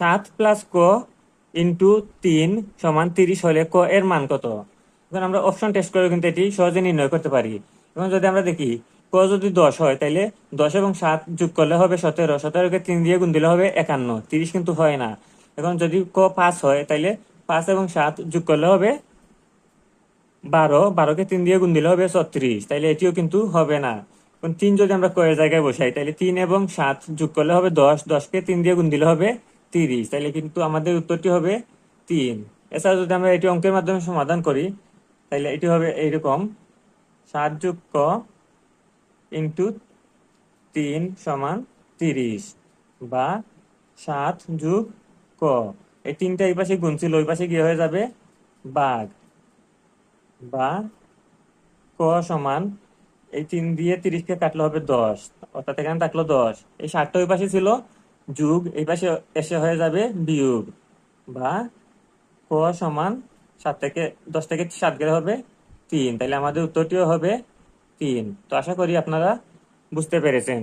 সাত প্লাস ক ইন্টু তিন সমান তিরিশ হলে ক এর মান কত? এখন আমরা অপশন টেস্ট করে কিন্তু এটি সহজে নির্ণয় করতে পারি। এবং যদি আমরা দেখি, ক যদি দশ হয় তাহলে দশ এবং সাত যোগ করলে হবে সতেরো। সতেরোকে তিন দিয়ে গুণ দিলে হবে একান্ন। তিরিশ কিন্তু হয় না। এখন যদি ক পাঁচ হয় তাহলে পাঁচ এবং সাত যোগ করলে হবে বারো। বারোকে তিন দিয়ে গুণ দিলে হবে ছত্রিশ। তাইলে এটিও কিন্তু হবে না। তিন যদি আমরা কয়ের জায়গায় বসাই তাহলে তিন এবং সাত যোগ করলে হবে দশ। দশকে তিন দিয়ে গুণ দিলে হবে তিরিশ, তাইলে কিন্তু আমাদের উত্তরটি হবে তিন। এছাড়া যদি আমরা এটি অঙ্কের মাধ্যমে সমাধান করি তাহলে এটি হবে এইরকম, সাত যোগ ক ইন্টু তিন সমান তিরিশ বা সাত যোগ ক। এই তিনটা এই পাশে গুণ ছিল, ওই পাশে গিয়ে হয়ে যাবে বাঘ বা ক সমান এই তিন দিয়ে তিরিশকে কাটলে হবে দশ, অর্থাৎ এখানে থাকল দশ। এই ষাটটা ওই পাশে ছিল যুগ, এই পাশে এসে হয়ে যাবে বিয়োগ। বা ক সমান সাত থেকে দশ থেকে সাত গেলে হবে তিন। তাহলে আমাদের উত্তরটিও হবে তিন। তো আশা করি আপনারা বুঝতে পেরেছেন।